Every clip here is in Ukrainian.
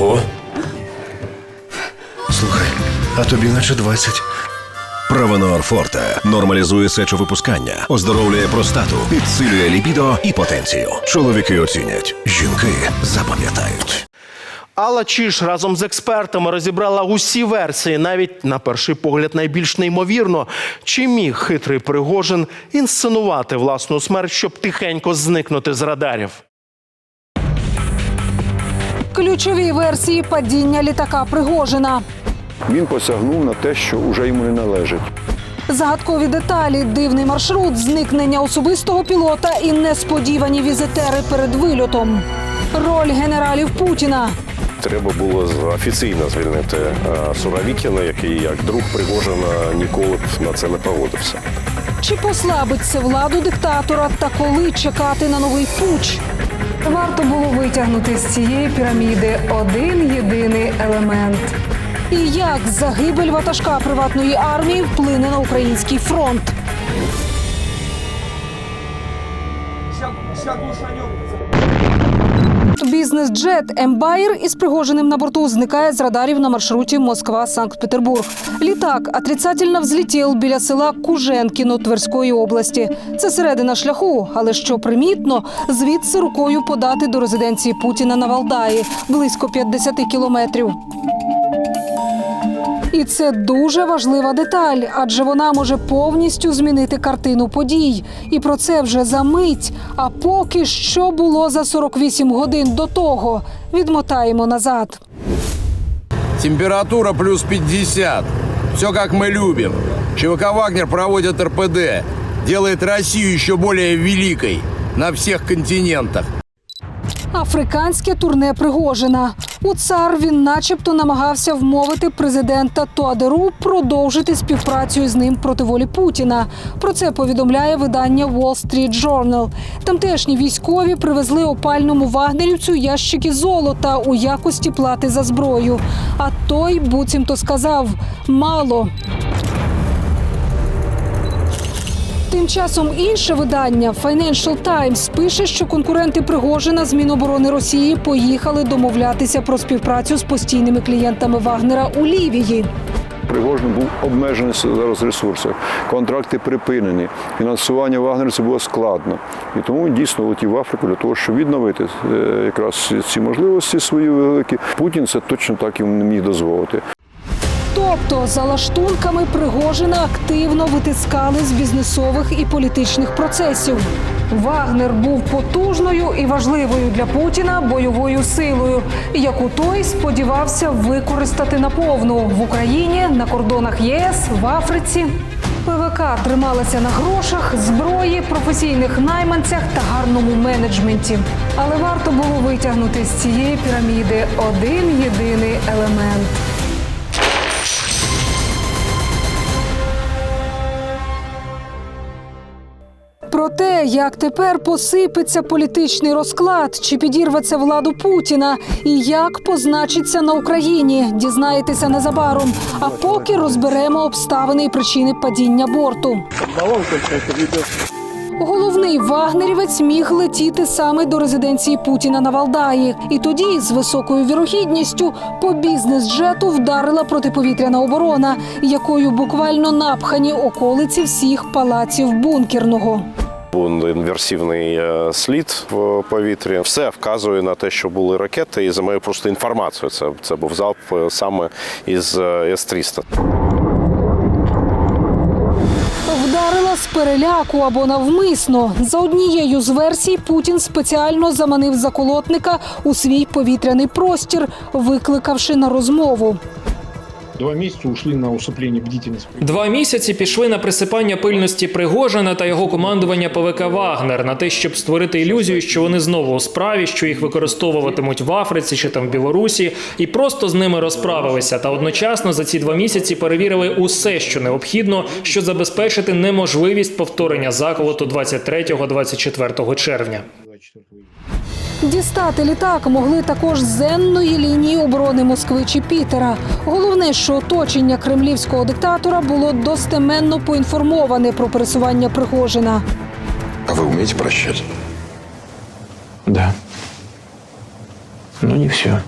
Ого. Слухай, а тобі наче 20. Правонор Форте нормалізує сечовипускання, оздоровлює простату, підсилює лібідо і потенцію. Чоловіки оцінять, жінки запам'ятають. Алла Чіш разом з експертами розібрала усі версії, навіть на перший погляд найбільш неймовірно, чи міг хитрий Пригожин інсценувати власну смерть, щоб тихенько зникнути з радарів. Ключові версії падіння літака Пригожина. Він посягнув на те, що вже йому не належить. Загадкові деталі, дивний маршрут, зникнення особистого пілота і несподівані візитери перед вильотом. Роль генералів Путіна. Треба було офіційно звільнити е, Суровікіна, який як друг Пригожина ніколи б на це не погодився. Чи послабиться владу диктатора та коли чекати на новий пуч? Варто було витягнути з цієї піраміди один єдиний елемент. І як загибель ватажка приватної армії вплине на український фронт? Бізнес-джет Ембаєр із Пригожиним на борту зникає з радарів на маршруті Москва-Санкт-Петербург. Літак отрицательно взлетів біля села Куженкіно Тверської області. Це середина шляху, але що примітно, звідси рукою подати до резиденції Путіна на Валдаї близько 50 кілометрів. І це дуже важлива деталь, адже вона може повністю змінити картину подій. І про це вже за мить. А поки що було за 48 годин до того. Відмотаємо назад. Температура плюс 50. Все как мы любим. ЧВК «Вагнер» проводит РПД. Делает Россию еще более великой на всех континентах. Африканське турне Пригожина. У цар він, начебто, намагався вмовити президента Туадеру продовжити співпрацю з ним проти волі Путіна. Про це повідомляє видання Wall Street Journal. Тамтешні військові привезли опальному вагнерівцю ящики золота у якості плати за зброю. А той буцімто сказав мало. Тим часом інше видання Financial Times пише, що конкуренти Пригожина з Міноборони Росії поїхали домовлятися про співпрацю з постійними клієнтами Вагнера у Лівії. Пригожин був обмежений зараз ресурсах, контракти припинені, фінансування вагнерців було складно. І тому дійсно летів в Африку для того, щоб відновити е, якраз ці можливості свої великі. Путін це точно так йому не міг дозволити. Тобто, за лаштунками Пригожина активно витискали з бізнесових і політичних процесів. Вагнер був потужною і важливою для Путіна бойовою силою, яку той сподівався використати наповну в Україні, на кордонах ЄС, в Африці. ПВК трималася на грошах, зброї, професійних найманцях та гарному менеджменті. Але варто було витягнути з цієї піраміди один єдиний елемент. Про те, як тепер посипеться політичний розклад, чи підірветься владу Путіна, і як позначиться на Україні, дізнаєтеся незабаром. А поки розберемо обставини і причини падіння борту. Головний вагнерівець міг летіти саме до резиденції Путіна на Валдаї, і тоді з високою вірогідністю по бізнес-джету вдарила протиповітряна оборона, якою буквально напхані околиці всіх палаців бункерного. Був інверсивний е, слід в повітрі. Все вказує на те, що були ракети, і за моєю просто інформацією. Це, це був залп е, саме із е, С-300. Вдарила з переляку або навмисно. За однією з версій Путін спеціально заманив заколотника у свій повітряний простір, викликавши на розмову. Два месяца ушли на усыпление бдительности. Два місяці пішли на присипання пильності Пригожина та його командування ПВК Вагнер на те, щоб створити ілюзію, що вони знову у справі, що їх використовуватимуть в Африці чи там в Білорусі, і просто з ними розправилися. Та одночасно за ці два місяці перевірили усе, що необхідно, щоб забезпечити неможливість повторення заколоту 23-24 червня. Дістати літак могли також з зенної лінії оборони Москви чи Пітера. Головне, що оточення кремлівського диктатора було достеменно поінформоване про пересування Пригожина. А ви вмієте прощати? Да. Но не все.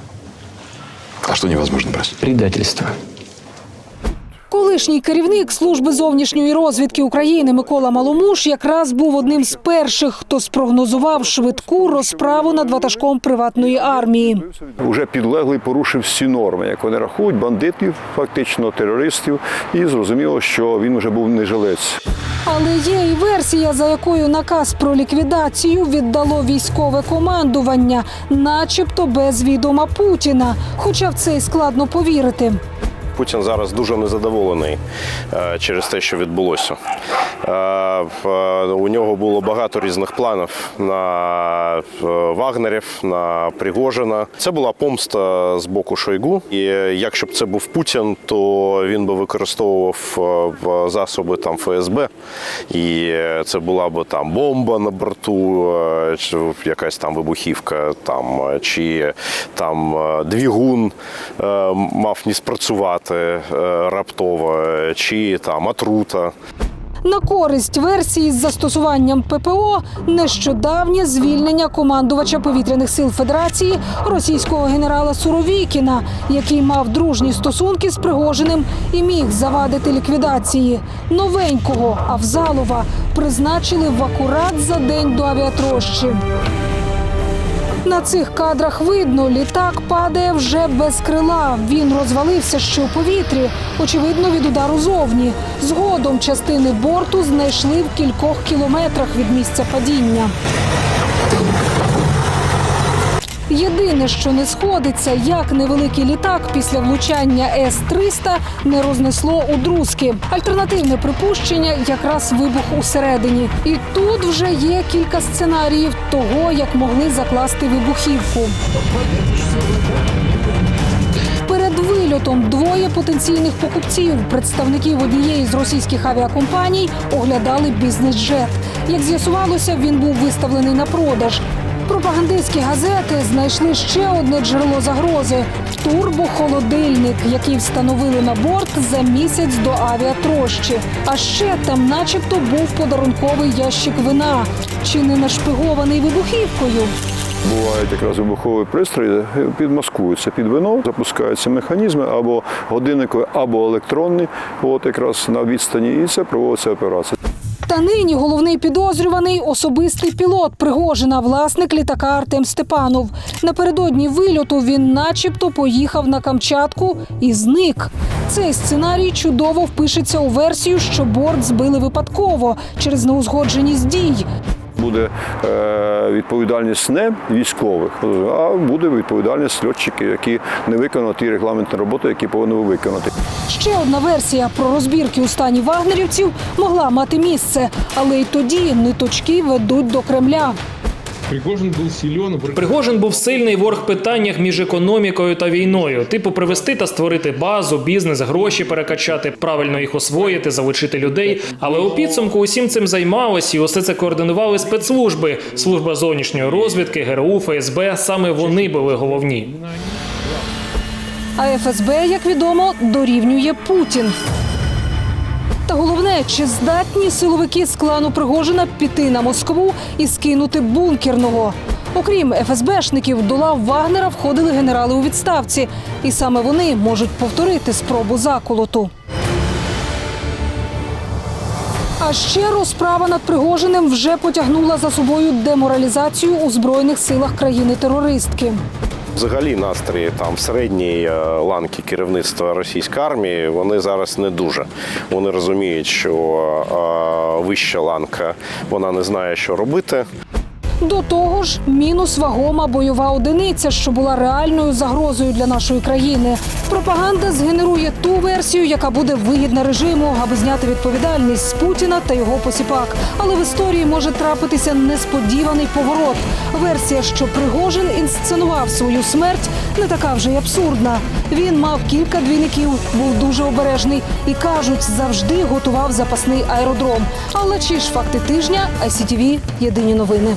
А что невозможно простить? Предательство. Колишній керівник служби зовнішньої розвідки України Микола Маломуш якраз був одним з перших, хто спрогнозував швидку розправу над ватажком приватної армії. Уже підлеглий порушив всі норми, як вони рахують, бандитів, фактично терористів, і зрозуміло, що він вже був не жилець. Але є і версія, за якою наказ про ліквідацію віддало військове командування, начебто без відома Путіна. Хоча в це й складно повірити. Путін зараз дуже незадоволений е, через те, що відбулося. Е, е, У нього було багато різних планів на Вагнерів, на Пригожина. Це була помста з боку Шойгу. І якщо б це був Путін, то він би використовував засоби там ФСБ, і це була б там бомба на борту, якась там вибухівка, там чи там двигун е, мав не спрацювати е, раптово, е, чи там отрута. На користь версії з застосуванням ППО нещодавнє звільнення командувача повітряних сил Федерації російського генерала Суровікіна, який мав дружні стосунки з Пригожиним і міг завадити ліквідації. Новенького Авзалова призначили в акурат за день до авіатрощі. На цих кадрах видно, літак падає вже без крила. Він розвалився ще у повітрі, очевидно, від удару зовні. Згодом частини борту знайшли в кількох кілометрах від місця падіння. Єдине, що не сходиться, як невеликий літак після влучання С-300 не рознесло у друзки. Альтернативне припущення якраз вибух усередині. І тут вже є кілька сценаріїв того, як могли закласти вибухівку. Перед вильотом двоє потенційних покупців, представників однієї з російських авіакомпаній, оглядали бізнес-джет. Як з'ясувалося, він був виставлений на продаж. Пропагандистські газети знайшли ще одне джерело загрози турбохолодильник, який встановили на борт за місяць до авіатрощі. А ще там, начебто, був подарунковий ящик вина, чи не нашпигований вибухівкою. Бувають якраз вибухові пристрої, підмаскуються під вино, запускаються механізми або годинникові, або електронні, от якраз на відстані, і це проводиться операція. Та нині головний підозрюваний особистий пілот Пригожина, власник літака Артем Степанов. Напередодні вильоту він, начебто, поїхав на Камчатку і зник. Цей сценарій чудово впишеться у версію, що борт збили випадково через неузгодженість дій. Буде е, відповідальність не військових, а буде відповідальність льотчиків, які не виконали ті регламентні роботи, які повинні виконати. Ще одна версія про розбірки у стані вагнерівців могла мати місце, але й тоді ниточки ведуть до Кремля. Пригожин был силен. в Пригожин був сильний в оргпитаннях між економікою та війною. Типу привести та створити базу, бізнес, гроші перекачати, правильно їх освоїти, залучити людей. Але у підсумку усім цим займалось і усе це координували спецслужби. Служба зовнішньої розвідки, ГРУ, ФСБ. Саме вони були головні. А ФСБ, як відомо, дорівнює Путін. Та головне, чи здатні силовики з клану Пригожина піти на Москву і скинути бункерного? Окрім ФСБшників, до лав Вагнера входили генерали у відставці, і саме вони можуть повторити спробу заколоту. А ще розправа над Пригожиним вже потягнула за собою деморалізацію у збройних силах країни-терористки. Взагалі настрої там середньої е, ланки керівництва російської армії вони зараз не дуже. Вони розуміють, що е, вища ланка вона не знає, що робити. До того ж, мінус вагома бойова одиниця, що була реальною загрозою для нашої країни. Пропаганда згенерує ту версію, яка буде вигідна режиму, аби зняти відповідальність з Путіна та його посіпак. Але в історії може трапитися несподіваний поворот. Версія, що Пригожин інсценував свою смерть, не така вже й абсурдна. Він мав кілька двійників, був дуже обережний і кажуть, завжди готував запасний аеродром. Але чи ж факти тижня ICTV – єдині новини.